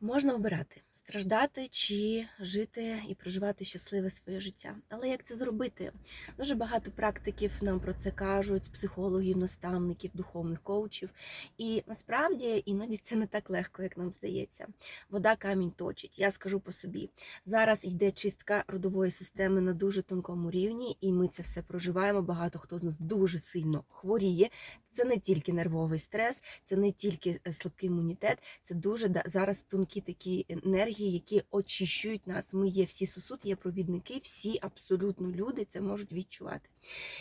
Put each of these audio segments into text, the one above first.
Можна обирати страждати чи жити і проживати щасливе своє життя. Але як це зробити? Дуже багато практиків нам про це кажуть, психологів, наставників, духовних коучів. І насправді іноді це не так легко, як нам здається. Вода камінь точить. Я скажу по собі. Зараз йде чистка родової системи на дуже тонкому рівні, і ми це все проживаємо. Багато хто з нас дуже сильно хворіє. Це не тільки нервовий стрес, це не тільки е, слабкий імунітет, це дуже зараз тонкі такі енергії, які очищують нас. Ми є всі сосуд, є провідники, всі абсолютно люди це можуть відчувати.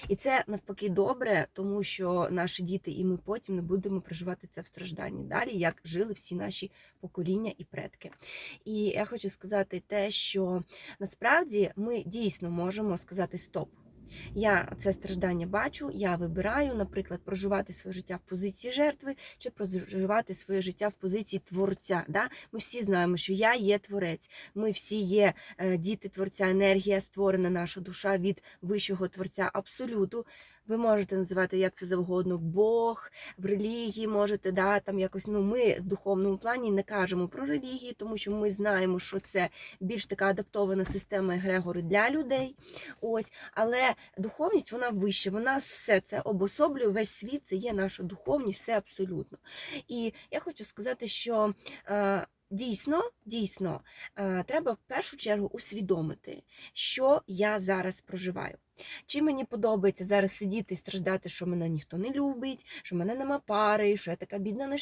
І це навпаки добре, тому що наші діти і ми потім не будемо проживати це в стражданні далі, як жили всі наші покоління і предки. І я хочу сказати те, що насправді ми дійсно можемо сказати стоп. Я це страждання бачу, я вибираю, наприклад, проживати своє життя в позиції жертви чи проживати своє життя в позиції творця. Да? Ми всі знаємо, що я є творець. Ми всі є е, діти творця, енергія створена наша душа від вищого творця абсолюту. Ви можете називати як це завгодно Бог в релігії, можете да там якось. Ну ми в духовному плані не кажемо про релігії, тому що ми знаємо, що це більш така адаптована система егрегори для людей. Ось, але духовність вона вища, вона все це обособлює. Весь світ це є наша духовність, все абсолютно. І я хочу сказати, що. Е, Дійсно, дійсно, е, треба в першу чергу усвідомити, що я зараз проживаю. Чи мені подобається зараз сидіти і страждати, що мене ніхто не любить, що в мене нема пари, що я така бідна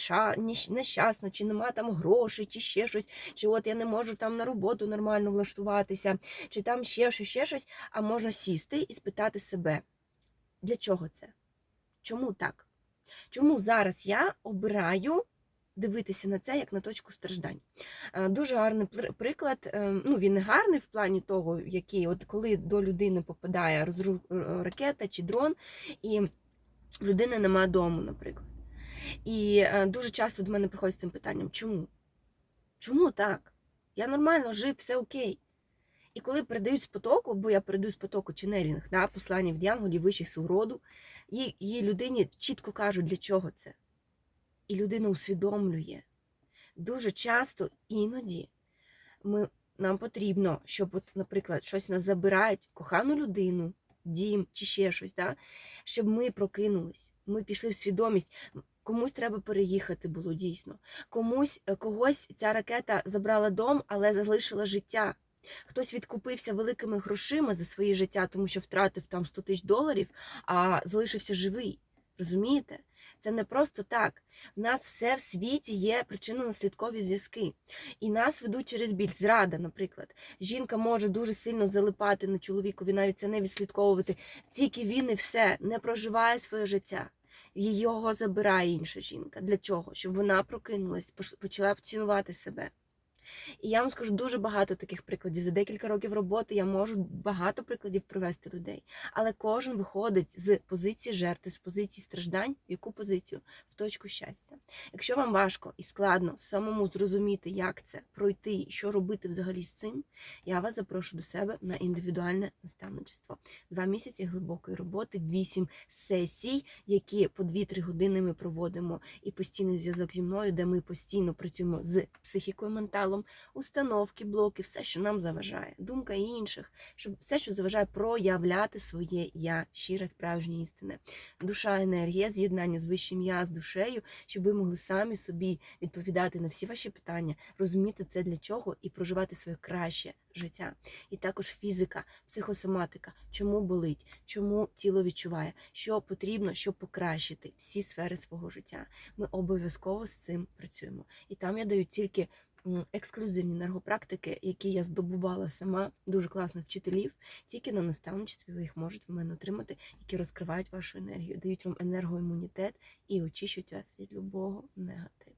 нещасна, чи нема там грошей, чи ще щось, чи от я не можу там на роботу нормально влаштуватися, чи там ще щось, ще щось, а можна сісти і спитати себе, для чого це? Чому так? Чому зараз я обираю дивитися на це як на точку страждань? Е, Дуже гарний приклад. е, Ну він не гарний в плані того, який от коли до людини попадає розру... е, ракета чи дрон, і в людини немає дому, наприклад. І дуже часто до мене приходять з цим питанням: чому? Чому так? Я нормально жив, все окей. І коли передають з потоку, бо я передаю з потоку ченелінг, да, послання від янголів, вищих сил роду, їй людині чітко кажуть, для чого це. І людина усвідомлює. Дуже часто, іноді, ми, нам потрібно, щоб, от, наприклад, щось нас забирають, кохану людину, дім чи ще щось, да? щоб ми прокинулись, ми пішли в свідомість. Комусь треба переїхати було дійсно. Комусь е, когось ця ракета забрала дом, але залишила життя. Хтось відкупився великими грошима за своє життя, тому що втратив там 100 тисяч доларів, а залишився живий. Розумієте? Це не просто так. В нас все в світі є причинно-наслідкові зв'язки. І нас ведуть через біль. Зрада, наприклад. Жінка може дуже сильно залипати на чоловікові, навіть це не відслідковувати. Тільки він і все не проживає своє життя. Його забирає інша жінка. Для чого? Щоб вона прокинулась, почала цінувати себе. І я вам скажу дуже багато таких прикладів. За декілька років роботи я можу багато прикладів привести людей. Але кожен виходить з позиції жертви, з позиції страждань, в яку позицію? В точку щастя. Якщо вам важко і складно самому зрозуміти, як це пройти, і що робити взагалі з цим, я вас запрошую до себе на індивідуальне наставничество. Два місяці глибокої роботи, вісім сесій, які по 2-3 години ми проводимо, і постійний зв'язок зі мною, де ми постійно працюємо з психікою, менталом, установки, блоки, все, що нам заважає, думка інших, щоб все, що заважає проявляти своє я, щире, справжнє істине. Душа, енергія, з'єднання з вищим я, з душею, щоб ви могли самі собі відповідати на всі ваші питання, розуміти це для чого і проживати своє краще життя. І також фізика, психосоматика, чому болить, чому тіло відчуває, що потрібно, щоб покращити всі сфери свого життя. Ми обов'язково з цим працюємо. І там я даю тільки ексклюзивні енергопрактики, які я здобувала сама, дуже класних вчителів. Тільки на наставничестві ви їх можете в мене отримати, які розкривають вашу енергію, дають вам енергоімунітет і очищують вас від любого негативу.